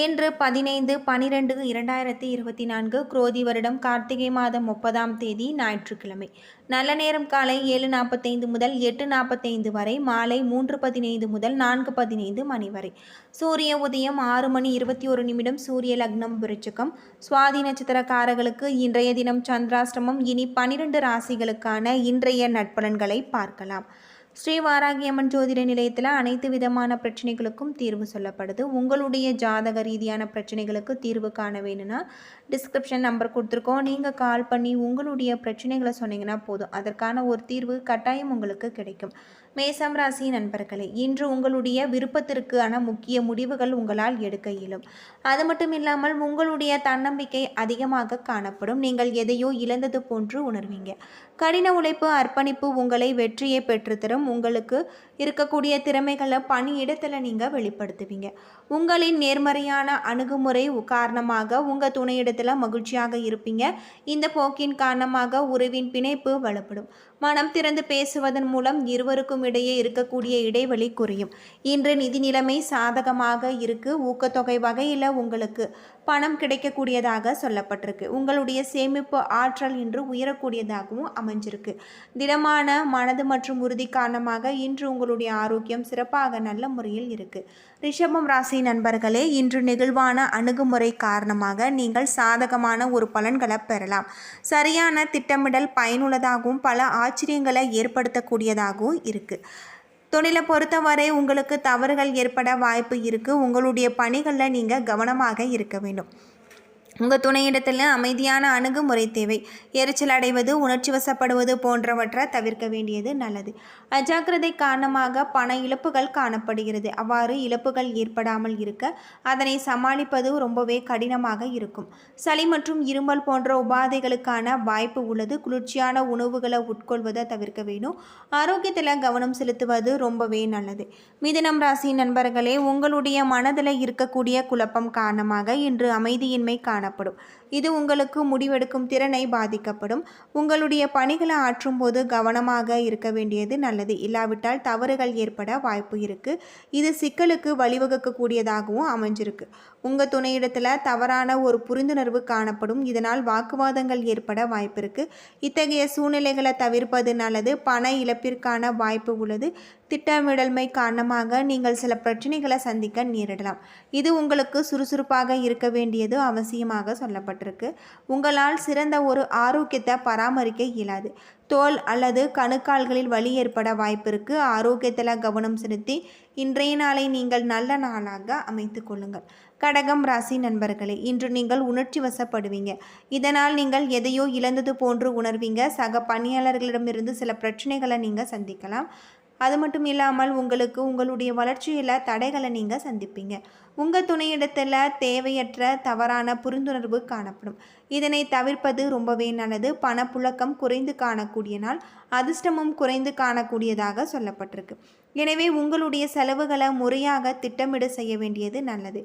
இன்று பதினைந்து பனிரெண்டு இரண்டாயிரத்தி இருபத்தி நான்கு குரோதி வருடம் கார்த்திகை மாதம் முப்பதாம் தேதி ஞாயிற்றுக்கிழமை. நல்ல நேரம் காலை ஏழு நாற்பத்தைந்து முதல் எட்டு நாற்பத்தைந்து வரை மாலை மூன்று பதினைந்து முதல் நான்கு பதினைந்து மணி வரை. சூரிய உதயம் ஆறு மணி இருபத்தி ஒரு நிமிடம் சூரிய லக்னம் விருச்சிகம். சுவாதி நட்சத்திரக்காரர்களுக்கு இன்றைய தினம் சந்திராஷ்டமம். இனி பனிரெண்டு ராசிகளுக்கான இன்றைய நட்பலன்களை பார்க்கலாம். ஸ்ரீ வாராகியம்மன் ஜோதிட நிலையத்தில் அனைத்து விதமான பிரச்சனைகளுக்கும் தீர்வு சொல்லப்படுது. உங்களுடைய ஜாதக ரீதியான பிரச்சனைகளுக்கு தீர்வு காண வேணும்னா டிஸ்கிரிப்ஷன் நம்பர் கொடுத்துருக்கோம். நீங்கள் கால் பண்ணி உங்களுடைய பிரச்சனைகளை சொன்னீங்கன்னா போதும். அதற்கான ஒரு தீர்வு கட்டாயம் உங்களுக்கு கிடைக்கும். மேசம் ராசி நண்பர்களே இன்று உங்களுடைய விருப்பத்திற்கான முக்கிய முடிவுகள் உங்களால் எடுக்க இயலும். அது மட்டும் இல்லாமல் உங்களுடைய தன்னம்பிக்கை அதிகமாக காணப்படும். நீங்கள் எதையோ இழந்தது போன்று உணர்வீங்க. கடின உழைப்பு அர்ப்பணிப்பு உங்களை வெற்றியை பெற்றுத்தரும். உங்களுக்கு இருக்கக்கூடிய திறமைகளை பணியிடத்தில் நீங்கள் வெளிப்படுத்துவீங்க. உங்களின் நேர்மறையான அணுகுமுறை காரணமாக உங்கள் துணையிடத்தில் மகிழ்ச்சியாக இருப்பீங்க. இந்த போக்கின் காரணமாக உறவின் பிணைப்பு வலுப்படும் மனம் திறந்து பேசுவதன் மூலம் இருவருக்கும் இடையே இருக்கக்கூடிய இடைவெளி குறையும். இன்று நிதி நிலைமை சாதகமாக இருக்கு. ஊக்கத்தொகை வகையில் உங்களுக்கு பணம் கிடைக்கக்கூடியதாக சொல்லப்பட்டிருக்கு. உங்களுடைய சேமிப்பு ஆற்றல் இன்று உயரக்கூடியதாகவும் அமைஞ்சிருக்கு. திடமான மனது மற்றும் உறுதி காரணமாக இன்று உங்களுடைய ஆரோக்கியம் சிறப்பாக நல்ல முறையில் இருக்கு. ரிஷபம் ராசி நண்பர்களே இன்று நெகிழ்வான அணுகுமுறை காரணமாக நீங்கள் சாதகமான ஒரு பலன்களை பெறலாம். சரியான திட்டமிடல் பயனுள்ளதாகவும் பல ஆச்சரியங்களை ஏற்படுத்தக்கூடியதாகவும் இருக்குது தொழிலை பொறுத்தவரை உங்களுக்கு தவறுகள் ஏற்பட வாய்ப்பு இருக்குது உங்களுடைய பணிகளில் நீங்கள் கவனமாக இருக்க வேண்டும். உங்கள் துணையிடத்தில் அமைதியான அணுகுமுறை தேவை. எரிச்சல் அடைவது உணர்ச்சி வசப்படுவது போன்றவற்றை தவிர்க்க வேண்டியது நல்லது. அஜாக்கிரதை காரணமாக பண இழப்புகள் காணப்படுகிறது. அவ்வாறு இழப்புகள் ஏற்படாமல் இருக்க அதனை சமாளிப்பது ரொம்பவே கடினமாக இருக்கும். சளி மற்றும் இருமல் போன்ற உபாதைகளுக்கான வாய்ப்பு உள்ளது. குளிர்ச்சியான உணவுகளை உட்கொள்வதை தவிர்க்க வேண்டும் ஆரோக்கியத்தில் கவனம் செலுத்துவது ரொம்பவே நல்லது. மிதனம் ராசி நண்பர்களே உங்களுடைய மனதில் இருக்கக்கூடிய குழப்பம் காரணமாக இன்று அமைதியின்மை காண காணப்படும் இது உங்களுக்கு முடிவெடுக்கும் திறனை பாதிக்கப்படும். உங்களுடைய பணிகளை ஆற்றும் போது கவனமாக இருக்க வேண்டியது நல்லது. இல்லாவிட்டால் தவறுகள் ஏற்பட வாய்ப்பு இருக்குது இது சிக்கலுக்கு வழிவகுக்கக்கூடியதாகவும் அமைஞ்சிருக்கு. உங்கள் துணையிடத்தில் தவறான ஒரு புரிந்துணர்வு காணப்படும். இதனால் வாக்குவாதங்கள் ஏற்பட வாய்ப்பு இருக்குது இத்தகைய சூழ்நிலைகளை தவிர்ப்பது நல்லது. பண இழப்பிற்கான வாய்ப்பு உள்ளது. திட்டமிடல்மை காரணமாக நீங்கள் சில பிரச்சனைகளை சந்திக்க நேரிடலாம். இது உங்களுக்கு சுறுசுறுப்பாக இருக்க வேண்டியது அவசியமாக சொல்லப்பட்டிருக்கு உங்களால் சிறந்த ஒரு ஆரோக்கியத்தை பராமரிக்க இயலாது. தோல் அல்லது கணுக்கால்களில் வலி ஏற்பட வாய்ப்பு ஆரோக்கியத்தில் கவனம் செலுத்தி இன்றைய நாளை நீங்கள் நல்ல நாளாக அமைத்து கொள்ளுங்கள். கடகம் ராசி நண்பர்களே இன்று நீங்கள் உணர்ச்சி வசப்படுவீங்க. இதனால் நீங்கள் எதையோ இழந்தது போன்று உணர்வீங்க. சக பணியாளர்களிடமிருந்து சில பிரச்சனைகளை நீங்கள் சந்திக்கலாம். அது மட்டும் இல்லாமல் உங்களுக்கு உங்களுடைய வளர்ச்சியில் தடைகளை நீங்கள் சந்திப்பீங்க. உங்கள் துணையிடத்தில் தேவையற்ற தவறான புரிந்துணர்வு காணப்படும். இதனை தவிர்ப்பது ரொம்பவே நல்லது. பணப்புழக்கம் குறைந்து காணக்கூடிய நாள் அதிர்ஷ்டமும் குறைந்து காணக்கூடியதாக சொல்லப்பட்டிருக்கு. எனவே உங்களுடைய செலவுகளை முறையாக திட்டமிட செய்ய வேண்டியது நல்லது.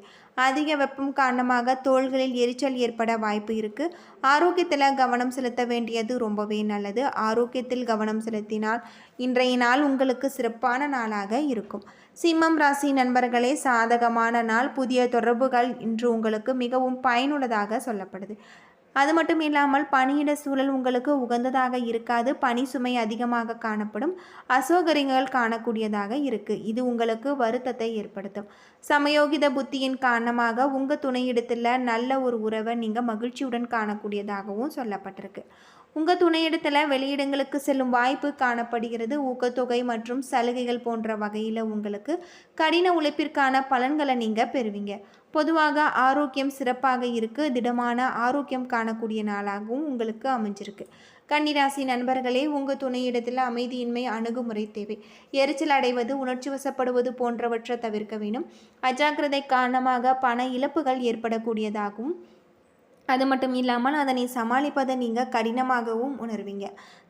அதிக வெப்பம் காரணமாக தோள்களில் எரிச்சல் ஏற்பட வாய்ப்பு இருக்குது ஆரோக்கியத்தில் கவனம் செலுத்த வேண்டியது ரொம்பவே நல்லது. ஆரோக்கியத்தில் கவனம் செலுத்தினால் இன்றைய நாள் உங்களுக்கு சிறப்பான நாளாக இருக்கும். சிம்மம் ராசி நண்பர்களே சாதகமான நாள். புதிய தொடர்புகள் இன்று உங்களுக்கு மிகவும் பயனுள்ளதாக சொல்லப்படுது. அது மட்டும் இல்லாமல் பணியிட சூழல் உங்களுக்கு உகந்ததாக இருக்காது. பணி சுமை அதிகமாக காணப்படும். அசௌகரியங்கள் காணக்கூடியதாக இருக்குது இது உங்களுக்கு வருத்தத்தை ஏற்படுத்தும். சமயோகித புத்தியின் காரணமாக உங்கள் துணையிடத்தில் நல்ல ஒரு உறவை நீங்கள் மகிழ்ச்சியுடன் காணக்கூடியதாகவும் சொல்லப்பட்டிருக்கு. உங்கள் துணையிடத்தில் வெளியிடங்களுக்கு செல்லும் வாய்ப்பு காணப்படுகிறது. ஊக்கத்தொகை மற்றும் சலுகைகள் போன்ற வகையில் உங்களுக்கு கடின உழைப்பிற்கான பலன்களை நீங்கள் பெறுவீங்க. பொதுவாக ஆரோக்கியம் சிறப்பாக இருக்குது திடமான ஆரோக்கியம் காணக்கூடிய நாளாகவும் உங்களுக்கு அமைஞ்சிருக்கு. கன்னிராசி நண்பர்களே உங்கள் துணையிடத்தில் அமைதியின்மை அணுகுமுறை தேவை. எரிச்சல் அடைவது உணர்ச்சி வசப்படுவது போன்றவற்றை தவிர்க்க வேண்டும். அஜாக்கிரதை காரணமாக பண இழப்புகள் ஏற்படக்கூடியதாகவும் அது மட்டும் இல்லாமல் அதனை சமாளிப்பதை நீங்கள் கடினமாகவும் உணர்வீங்க.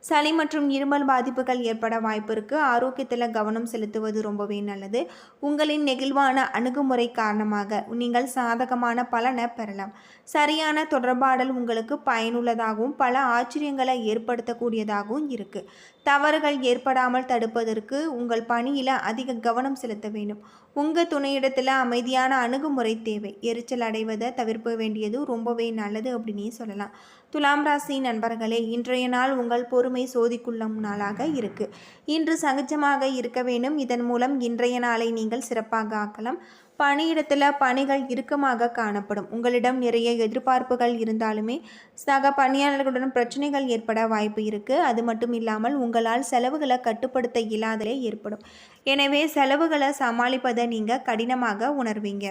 சளி மற்றும் இருமல் பாதிப்புகள் ஏற்பட வாய்ப்பு இருக்குது ஆரோக்கியத்தில் கவனம் செலுத்துவது ரொம்பவே நல்லது. உங்களின் நெகிழ்வான அணுகுமுறை காரணமாக நீங்கள் சாதகமான பலனை பெறலாம். சரியான தொடர்பாடல் உங்களுக்கு பயனுள்ளதாகவும் பல ஆச்சரியங்களை ஏற்படுத்தக்கூடியதாகவும் இருக்குது தவறுகள் ஏற்படாமல் தடுப்பதற்கு உங்கள் பணியில் அதிக கவனம் செலுத்த வேண்டும். உங்கள் துணையிடத்தில் அமைதியான அணுகுமுறை தேவை. எரிச்சல் அடைவதை தவிர்க்க வேண்டியது ரொம்பவே நல்லது. நல்லது அப்படின்னே சொல்லலாம். துலாம் ராசி நண்பர்களே இன்றைய நாள் உங்கள் பொறுமை சோதிக்குள்ளும் நாளாக இருக்கு. இன்று சகஜமாக இருக்க வேண்டும். இதன் மூலம் இன்றைய நாளை நீங்கள் சிறப்பாக ஆக்கலாம். பணியிடத்தில் பணிகள் இறுக்கமாக காணப்படும். உங்களிடம் நிறைய எதிர்பார்ப்புகள் இருந்தாலுமே சக பணியாளர்களுடன் பிரச்சனைகள் ஏற்பட வாய்ப்பு இருக்குது அது மட்டும் இல்லாமல் உங்களால் செலவுகளை கட்டுப்படுத்த இயலாதலே ஏற்படும். எனவே செலவுகளை சமாளிப்பதை நீங்கள் கடினமாக உணர்வீங்க.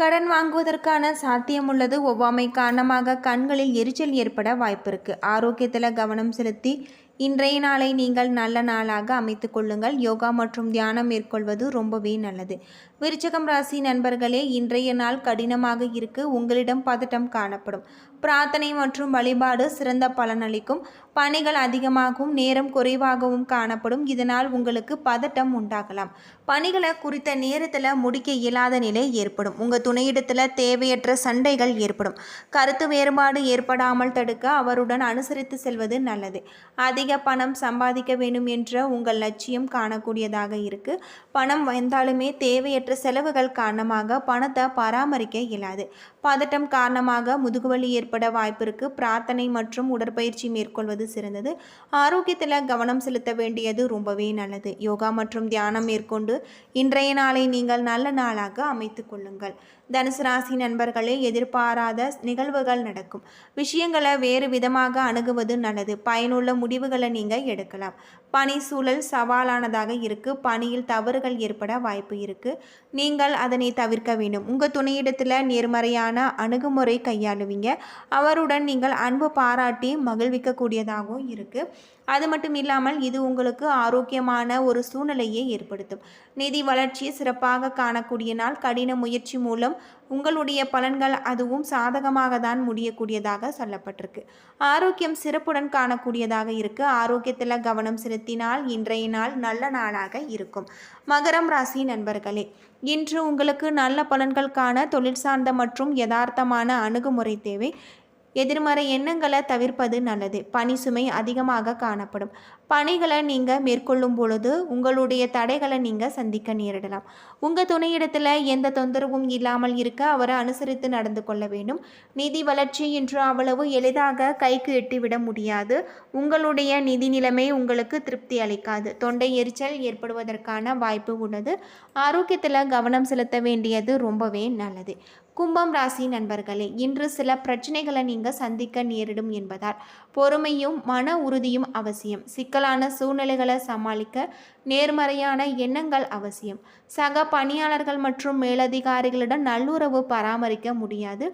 கடன் வாங்குவதற்கான சாத்தியம் உள்ளது. ஒவ்வாமை காரணமாக கண்களில் எரிச்சல் ஏற்பட வாய்ப்பிருக்கு. ஆரோக்கியத்தில் கவனம் செலுத்தி இன்றைய நாளை நீங்கள் நல்ல நாளாக அமைத்து கொள்ளுங்கள். யோகா மற்றும் தியானம் மேற்கொள்வது ரொம்பவே நல்லது. விருச்சகம் ராசி நண்பர்களே இன்றைய நாள் கடினமாக இருக்கு. உங்களிடம் பதட்டம் காணப்படும். பிரார்த்தனை மற்றும் வழிபாடு சிறந்த பலனளிக்கும். பணிகள் அதிகமாகவும் நேரம் குறைவாகவும் காணப்படும். இதனால் உங்களுக்கு பதட்டம் உண்டாகலாம். பணிகளை குறித்த நேரத்தில் முடிக்க இயலாத நிலை ஏற்படும். உங்கள் துணையிடத்தில் தேவையற்ற சண்டைகள் ஏற்படும். கருத்து வேறுபாடு ஏற்படாமல் தடுக்க அவருடன் அனுசரித்து செல்வது நல்லது. அதிக பணம் சம்பாதிக்க வேண்டும் என்ற உங்கள் லட்சியம் காணக்கூடியதாக இருக்குது பணம் வந்தாலுமே தேவையற்ற செலவுகள் காரணமாக பணத்தை பராமரிக்க இயலாது. பதட்டம் காரணமாக முதுகுவலி ஏற்பட வாய்ப்பிருக்கு. பிரார்த்தனை மற்றும் உடற்பயிற்சி மேற்கொள்வது சிறந்தது. ஆரோக்கியத்தில் கவனம் செலுத்த வேண்டியது ரொம்பவே நல்லது. யோகா மற்றும் தியானம் மேற்கொண்டு இன்றைய நாளை நீங்கள் நல்ல நாளாக அமைத்து கொள்ளுங்கள். தனுசு ராசி நண்பர்களே எதிர்பாராத நிகழ்வுகள் நடக்கும். விஷயங்களை வேறு விதமாக அணுகுவது நல்லது. பயனுள்ள முடிவுகளை நீங்கள் எடுக்கலாம். பணி சூழல் சவாலானதாக இருக்குது பணியில் தவறுகள் ஏற்பட வாய்ப்பு இருக்குது நீங்கள் அதனை தவிர்க்க வேண்டும். உங்கள் துணையிடத்தில் நேர்மறையான அணுகுமுறை கையாளுவீங்க. அவருடன் நீங்கள் அன்பு பாராட்டி மகிழ்விக்கக்கூடியதாகவும் இருக்குது அது மட்டும் இல்லாமல் இது உங்களுக்கு ஆரோக்கியமான ஒரு சூழ்நிலையை ஏற்படுத்தும். நிதி வளர்ச்சியை சிறப்பாக காணக்கூடிய நாள். கடின முயற்சி மூலம் உங்களுடைய பலன்கள் அதுவும் சாதகமாக தான் முடியக்கூடியதாக சொல்லப்பட்டிருக்கு. ஆரோக்கியம் சிறப்புடன் காணக்கூடியதாக இருக்கு. ஆரோக்கியத்தில் கவனம் செலுத்தினால் இன்றைய நாள் நல்ல நாளாக இருக்கும். மகரம் ராசி நண்பர்களே இன்று உங்களுக்கு நல்ல பலன்கள் காண தொழில் சார்ந்த மற்றும் யதார்த்தமான அணுகுமுறை தேவை. எதிர்மறை எண்ணங்களை தவிர்ப்பது நல்லது. பனி சுமை அதிகமாக காணப்படும். பணிகளை நீங்கள் மேற்கொள்ளும் பொழுது உங்களுடைய தடைகளை நீங்கள் சந்திக்க நேரிடலாம். உங்கள் துணையிடத்தில் எந்த தொந்தரவும் இல்லாமல் இருக்க அவரை அனுசரித்து நடந்து கொள்ள வேண்டும். நிதி வளர்ச்சி இன்று அவ்வளவு எளிதாக கைக்கு எட்டிவிட முடியாது. உங்களுடைய நிதி நிலைமை உங்களுக்கு திருப்தி அளிக்காது. தொண்டை எரிச்சல் ஏற்படுவதற்கான வாய்ப்பு உள்ளது. ஆரோக்கியத்தில் கவனம் செலுத்த வேண்டியது ரொம்பவே நல்லது. கும்பம் ராசி நண்பர்களே இன்று சில பிரச்சனைகளை நீங்கள் சந்திக்க நேரிடும் என்பதால் பொறுமையும் மன உறுதியும் அவசியம். சிக்கல் சிக்கலான சூழ்நிலைகளை சமாளிக்க நேர்மறையான எண்ணங்கள் அவசியம். சக பணியாளர்கள் மற்றும் மேலதிகாரிகளுடன் நல்லுறவு பராமரிக்க முடியாது.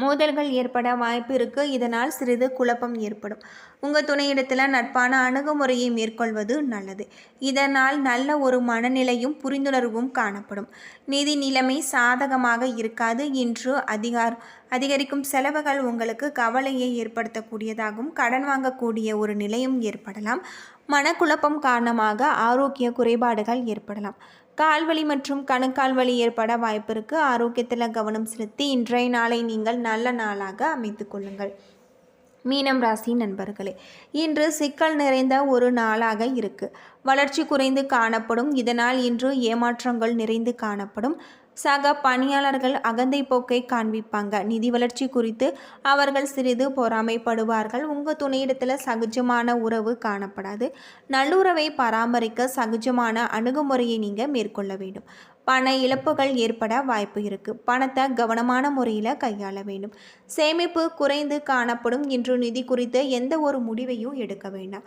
மோதல்கள் ஏற்பட வாய்ப்பு இருக்குது இதனால் சிறிது குழப்பம் ஏற்படும். உங்கள் துணையிடத்தில் நட்பான அணுகுமுறையை மேற்கொள்வது நல்லது. இதனால் நல்ல ஒரு மனநிலையும் புரிந்துணர்வும் காணப்படும். நிதி நிலைமை சாதகமாக இருக்காது இன்று அதிகார் அதிகரிக்கும் செலவுகள் உங்களுக்கு கவலையை ஏற்படுத்தக்கூடியதாகவும் கடன் வாங்கக்கூடிய ஒரு நிலையும் ஏற்படலாம். மனக்குழப்பம் காரணமாக ஆரோக்கிய குறைபாடுகள் ஏற்படலாம். கால்வலி மற்றும் கணுக்கால் வலி ஏற்பட வாய்ப்பு இருக்குது ஆரோக்கியத்தில் கவனம் செலுத்தி இன்றைய நாளை நீங்கள் நல்ல நாளாக அமைத்து கொள்ளுங்கள். மீனம் ராசி நண்பர்களே இன்று சிக்கல் நிறைந்த ஒரு நாளாக இருக்கு. வளர்ச்சி குறைந்து காணப்படும். இதனால் இன்று ஏமாற்றங்கள் நிறைந்து காணப்படும். சக பணியாளர்கள் அகந்தை போக்கை காண்பிப்பாங்க. நிதி வளர்ச்சி குறித்து அவர்கள் சிறிது பொறாமைப்படுவார்கள். உங்கள் துணையிடத்தில் சகஜமான உறவு காணப்படாது. நல்லுறவை பராமரிக்க சகஜமான அணுகுமுறையை நீங்கள் மேற்கொள்ள வேண்டும். பண இழப்புகள் ஏற்பட வாய்ப்பு இருக்குது பணத்தை கவனமான முறையில் கையாள வேண்டும். சேமிப்பு குறைந்து காணப்படும் இன்று நிதி குறித்து எந்த ஒரு முடிவையும் எடுக்க வேண்டாம்.